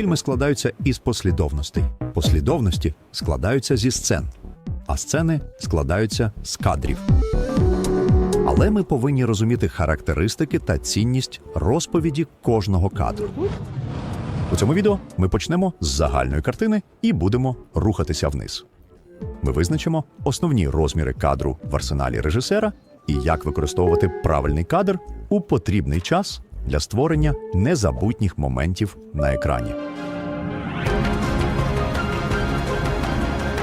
Фільми складаються із послідовностей. Послідовності складаються зі сцен, а сцени складаються з кадрів. Але ми повинні розуміти характеристики та цінність розповіді кожного кадру. У цьому відео ми почнемо з загальної картини і будемо рухатися вниз. Ми визначимо основні розміри кадру в арсеналі режисера і як використовувати правильний кадр у потрібний час для створення незабутніх моментів на екрані.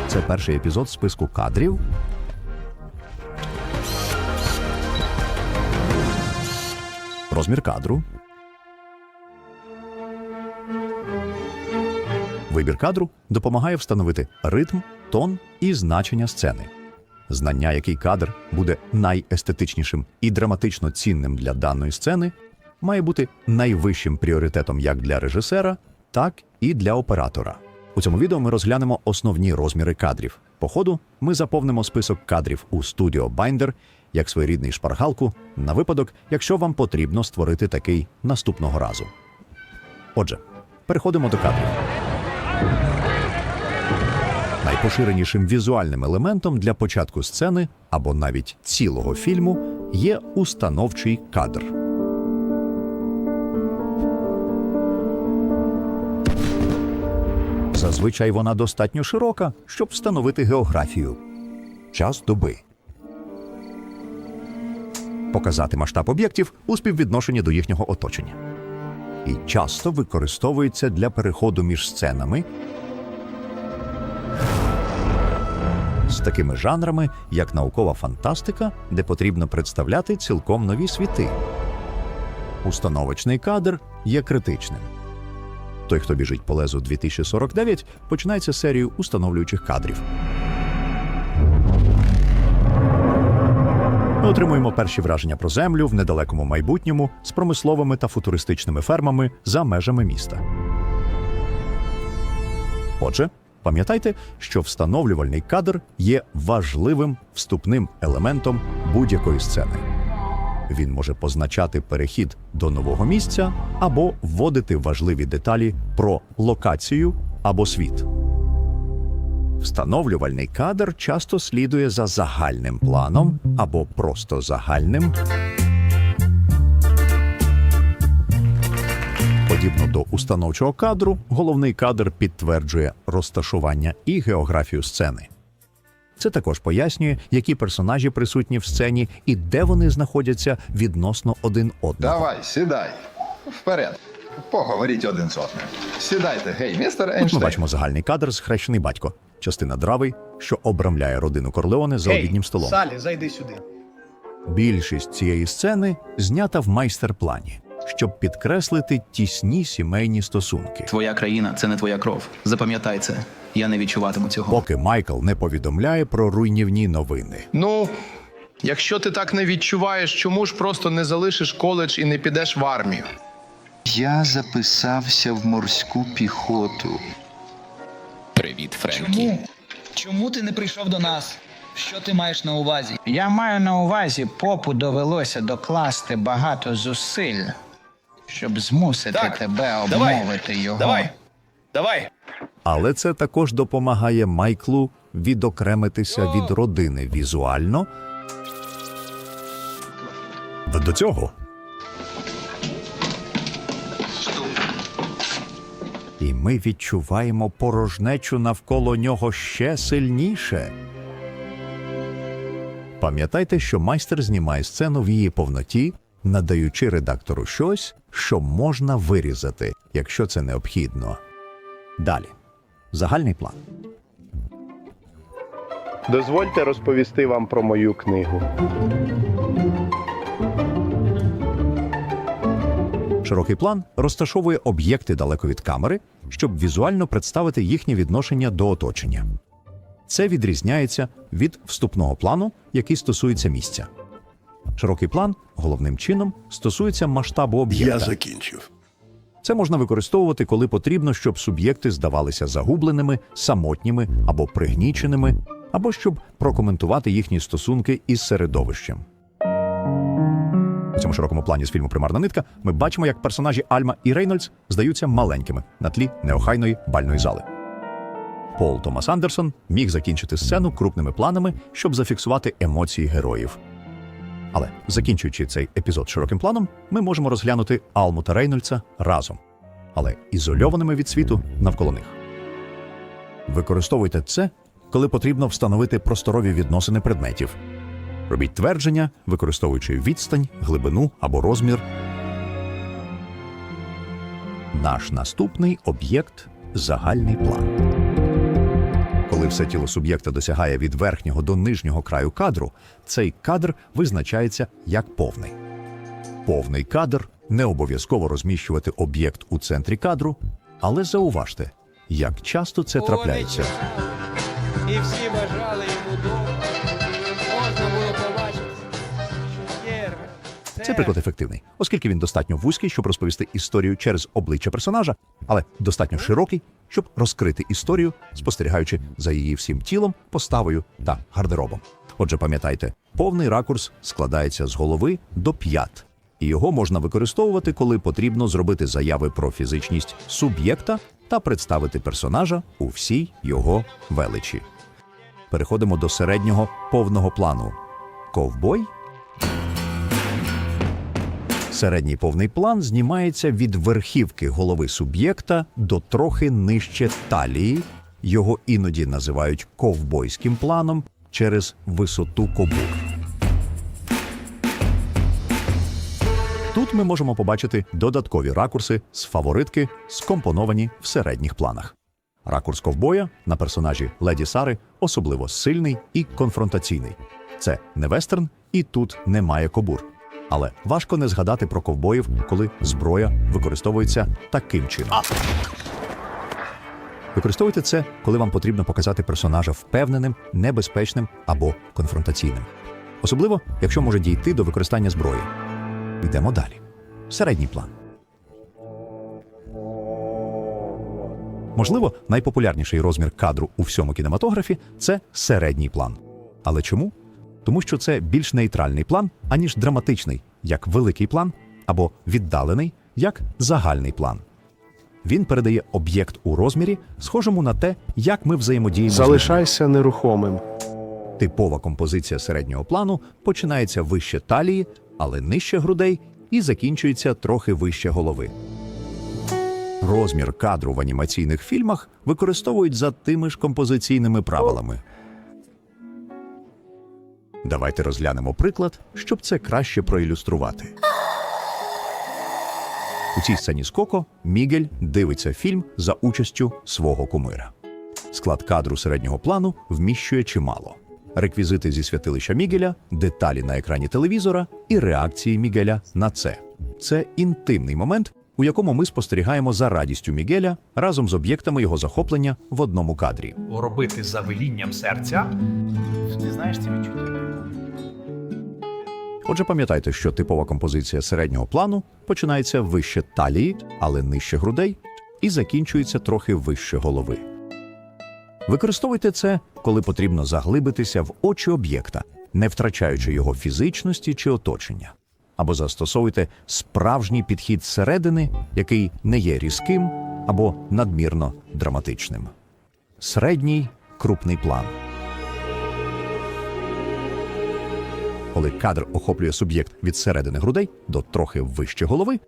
Це перший епізод списку кадрів. Розмір кадру. Вибір кадру допомагає встановити ритм, тон і значення сцени. Знання, який кадр буде найестетичнішим і драматично цінним для даної сцени, має бути найвищим пріоритетом як для режисера, так і для оператора. У цьому відео ми розглянемо основні розміри кадрів. По ходу ми заповнимо список кадрів у Studio Binder як своєрідний шпаргалку на випадок, якщо вам потрібно створити такий наступного разу. Отже, переходимо до кадрів. Найпоширенішим візуальним елементом для початку сцени або навіть цілого фільму є установчий кадр. Зазвичай вона достатньо широка, щоб встановити географію. Час доби. Показати масштаб об'єктів у співвідношенні до їхнього оточення. І часто використовується для переходу між сценами з такими жанрами, як наукова фантастика, де потрібно представляти цілком нові світи. Установочний кадр є критичним. Той, хто біжить по лезу 2049, починається серію установлюючих кадрів. Ми отримуємо перші враження про землю в недалекому майбутньому з промисловими та футуристичними фермами за межами міста. Отже, пам'ятайте, що встановлювальний кадр є важливим вступним елементом будь-якої сцени. Він може позначати перехід до нового місця або вводити важливі деталі про локацію або світ. Встановлювальний кадр часто слідує за загальним планом або просто загальним. Подібно до установчого кадру, головний кадр підтверджує розташування і географію сцени. Це також пояснює, які персонажі присутні в сцені і де вони знаходяться відносно один одного. Давай, сідай. Вперед. Поговоріть один з одним. Сідайте, гей, містер Тут ми бачимо загальний кадр схрещений батько, частина драви, що обрамляє родину Корлеоне за обіднім столом. Салі, зайди сюди. Більшість цієї сцени знята в майстер-плані, щоб підкреслити тісні сімейні стосунки. Твоя країна це не твоя кров. Запам'ятай це. Я не відчуватиму цього. Поки Майкл не повідомляє про руйнівні новини. Ну, якщо ти так не відчуваєш, чому ж просто не залишиш коледж і не підеш в армію? Я записався в морську піхоту. Привіт, Френкі. Чому? Чому ти не прийшов до нас? Що ти маєш на увазі? Я маю на увазі, попу довелося докласти багато зусиль, щоб змусити Так, тебе давай, обмовити його. Давай. Давай. Але це також допомагає Майклу відокремитися від родини візуально. До цього. І ми відчуваємо порожнечу навколо нього ще сильніше. Пам'ятайте, що майстер знімає сцену в її повноті, надаючи редактору щось, що можна вирізати, якщо це необхідно. Далі. Загальний план. Дозвольте розповісти вам про мою книгу. Широкий план розташовує об'єкти далеко від камери, щоб візуально представити їхнє відношення до оточення. Це відрізняється від вступного плану, який стосується місця. Широкий план головним чином стосується масштабу об'єкта. Я закінчив. Це можна використовувати, коли потрібно, щоб суб'єкти здавалися загубленими, самотніми або пригніченими, або щоб прокоментувати їхні стосунки із середовищем. У цьому широкому плані з фільму Примарна нитка ми бачимо, як персонажі Альма і Рейнольдс здаються маленькими на тлі неохайної бальної зали. Пол Томас Андерсон міг закінчити сцену крупними планами, щоб зафіксувати емоції героїв. Але закінчуючи цей епізод широким планом, ми можемо розглянути Алму та Рейнольдса разом, але ізольованими від світу навколо них. Використовуйте це, коли потрібно встановити просторові відносини предметів. Робіть твердження, використовуючи відстань, глибину або розмір. Наш наступний об'єкт загальний план. Коли все тіло суб'єкта досягає від верхнього до нижнього краю кадру, цей кадр визначається як повний. Повний кадр не обов'язково розміщувати об'єкт у центрі кадру, але зауважте, як часто це трапляється. І всі бажали Це приклад ефективний, оскільки він достатньо вузький, щоб розповісти історію через обличчя персонажа, але достатньо широкий, щоб розкрити історію, спостерігаючи за її всім тілом, поставою та гардеробом. Отже, пам'ятайте, повний ракурс складається з голови до п'ят, і його можна використовувати, коли потрібно зробити заяви про фізичність суб'єкта та представити персонажа у всій його величі. Переходимо до середнього повного плану. Ковбой Середній повний план знімається від верхівки голови суб'єкта до трохи нижче талії. Його іноді називають ковбойським планом через висоту кобур. Тут ми можемо побачити додаткові ракурси з фаворитки, скомпоновані в середніх планах. Ракурс ковбоя на персонажі Леді Сари особливо сильний і конфронтаційний. Це не вестерн, і тут немає кобур. Але важко не згадати про ковбоїв, коли зброя використовується таким чином. Використовуйте це, коли вам потрібно показати персонажа впевненим, небезпечним або конфронтаційним. Особливо, якщо може дійти до використання зброї. Йдемо далі. Середній план. Можливо, найпопулярніший розмір кадру у всьому кінематографі це середній план. Але чому? Тому що це більш нейтральний план, аніж драматичний, як великий план, або віддалений, як загальний план. Він передає об'єкт у розмірі, схожому на те, як ми взаємодіємо. Залишайся нерухомим. Типова композиція середнього плану починається вище талії, але нижче грудей і закінчується трохи вище голови. Розмір кадру в анімаційних фільмах використовують за тими ж композиційними правилами. Давайте розглянемо приклад, щоб це краще проілюструвати. У цій сцені з Коко Мігель дивиться фільм за участю свого кумира. Склад кадру середнього плану вміщує чимало. Реквізити зі святилища Мігеля, деталі на екрані телевізора і реакції Мігеля на це. Це інтимний момент, у якому ми спостерігаємо за радістю Мігеля разом з об'єктами його захоплення в одному кадрі. робити за велінням серця. Ти знаєш ці відчуття? Отже, пам'ятайте, що типова композиція середнього плану починається вище талії, але нижче грудей, і закінчується трохи вище голови. Використовуйте це, коли потрібно заглибитися в очі об'єкта, не втрачаючи його фізичності чи оточення. Або застосовуйте справжній підхід зсередини, який не є різким або надмірно драматичним. Середній крупний план. Коли кадр охоплює суб'єкт від середини грудей до трохи вище голови,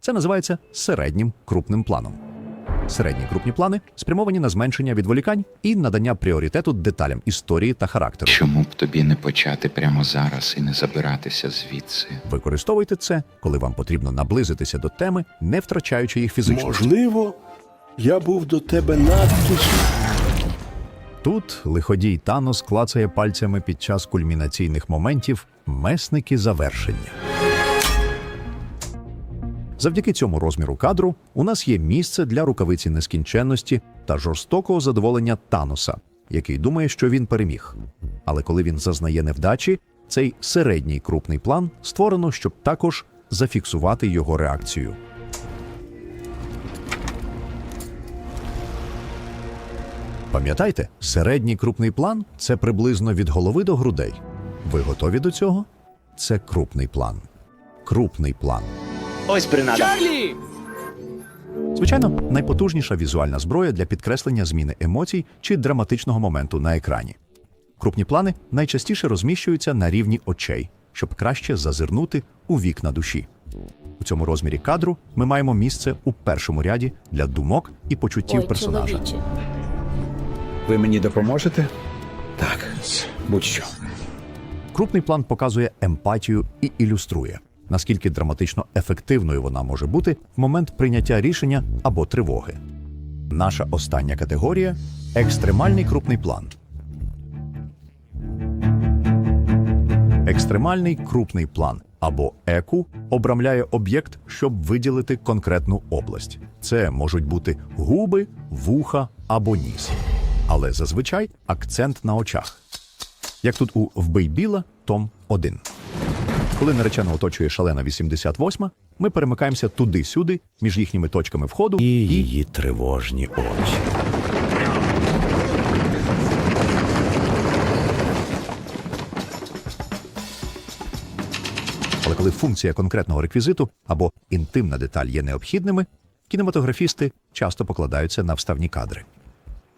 це називається середнім крупним планом. Середні крупні плани спрямовані на зменшення відволікань і надання пріоритету деталям історії та характеру. Чому б тобі не почати прямо зараз і не забиратися звідси? Використовуйте це, коли вам потрібно наблизитися до теми, не втрачаючи їх фізичності. Можливо, я був до тебе надто. Тут лиходій Танос клацає пальцями під час кульмінаційних моментів месники завершення. Завдяки цьому розміру кадру у нас є місце для рукавиці нескінченності та жорстокого задоволення Таноса, який думає, що він переміг. Але коли він зазнає невдачі, цей середній крупний план створено, щоб також зафіксувати його реакцію. Пам'ятайте, середній крупний план це приблизно від голови до грудей. Ви готові до цього? Це крупний план. крупний план. Ось принада. Чарлі! Звичайно, найпотужніша візуальна зброя для підкреслення зміни емоцій чи драматичного моменту на екрані. Крупні плани найчастіше розміщуються на рівні очей, щоб краще зазирнути у вікна душі. У цьому розмірі кадру ми маємо місце у першому ряді для думок і почуттів персонажа. Ви мені допоможете? Так, будь-що. Крупний план показує емпатію і ілюструє, наскільки драматично ефективною вона може бути в момент прийняття рішення або тривоги. Наша остання категорія екстремальний крупний план. Екстремальний крупний план або ЕКУ обрамляє об'єкт, щоб виділити конкретну область. Це можуть бути губи, вуха або ніс. Але зазвичай акцент на очах. Як тут у Вбий Біла, Том 1. Коли наречено оточує шалена 88, ми перемикаємося туди-сюди між їхніми точками входу і її тривожні очі. Але коли функція конкретного реквізиту або інтимна деталь є необхідними, кінематографісти часто покладаються на вставні кадри.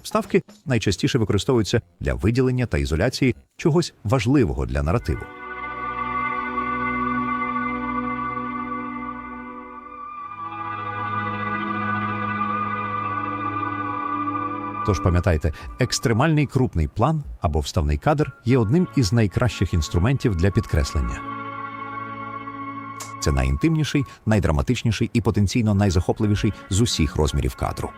Вставки найчастіше використовуються для виділення та ізоляції чогось важливого для наративу. Тож пам'ятайте, екстремальний крупний план або вставний кадр є одним із найкращих інструментів для підкреслення. Це найінтимніший, найдраматичніший і потенційно найзахопливіший з усіх розмірів кадру.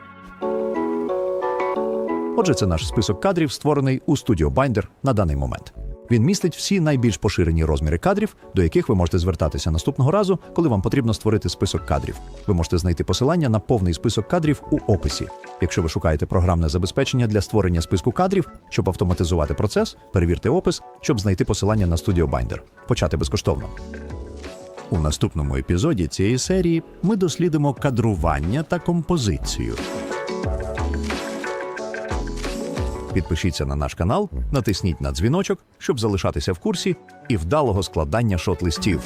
Отже, це наш список кадрів, створений у Studio Binder на даний момент. Він містить всі найбільш поширені розміри кадрів, до яких ви можете звертатися наступного разу, коли вам потрібно створити список кадрів. Ви можете знайти посилання на повний список кадрів у описі. Якщо ви шукаєте програмне забезпечення для створення списку кадрів, щоб автоматизувати процес, перевірте опис, щоб знайти посилання на Studio Binder. Почати безкоштовно. У наступному епізоді цієї серії ми дослідимо кадрування та композицію. Підпишіться на наш канал, натисніть на дзвіночок, щоб залишатися в курсі і вдалого складання шот-листів.